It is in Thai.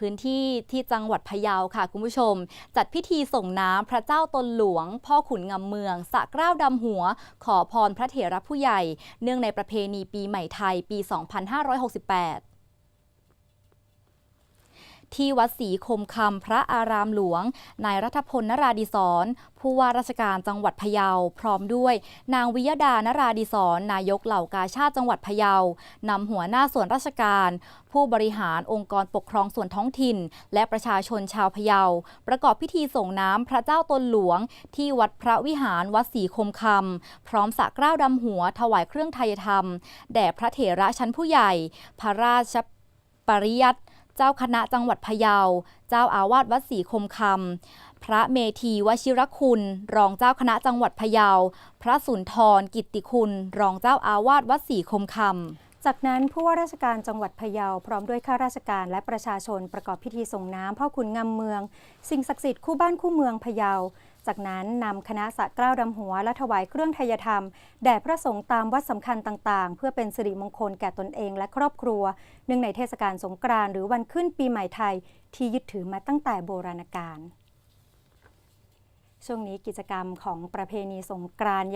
พื้นที่ที่จังหวัดพะเยาค่ะคุณผู้ชม จัดพิธีส่งน้ำพระเจ้าตนหลวง พ่อขุนงำเมืองสะเกร้าวดำหัว ขอพรพระเถระผู้ใหญ่ เนื่องในประเพณีปีใหม่ไทยปี 2568 ที่วัดศรีคมคำพระอารามหลวง นายรัฐพลนราดิศรผู้ว่าราชการจังหวัดพะเยา พร้อมด้วย นางวิยดานราดิศรนายกเหล่ากาชาติจังหวัดพะเยานำหัวหน้าส่วนราชการ ผู้บริหารองค์กรปกครองส่วนท้องถิ่น และประชาชนชาวพะเยา ประกอบพิธีส่งน้ำพระเจ้าตนหลวง ที่วัดพระวิหารวัดศรีคมคำพร้อมสระเกล้าวดำหัวถวายเครื่องไทยธรรม แด่พระเถระชั้นผู้ใหญ่ พระราชปริยัติ เจ้าคณะจังหวัดพะเยา เจ้าอาวาสวัดศรีคมคำ พระเมธีวชิรคุณ รองเจ้าคณะจังหวัดพะเยา พระสุนทรกิตติคุณ รองเจ้าอาวาสวัดศรีคมคำจากนั้นผู้ว่าราชการจังหวัดพะเยาพร้อมด้วยข้าราชการและประชาชนประกอบพิธีส่งน้ำพ่อขุนงำเมือง สิ่งศักดิ์สิทธิ์คู่บ้านคู่เมืองพะเยา จากนั้นนำคณะสระเกล้าดำหัวและถวายเครื่องไทยธรรม แด่พระสงฆ์ตามวัดสำคัญต่างๆ เพื่อเป็นสิริมงคลแก่ตนเองและครอบครัว เนื่องในเทศกาลสงกรานต์หรือวันขึ้นปีใหม่ไทย ที่ยึดถือมาตั้งแต่โบราณกาลช่วงนี้กิจกรรมของประเพณีสงกรานต์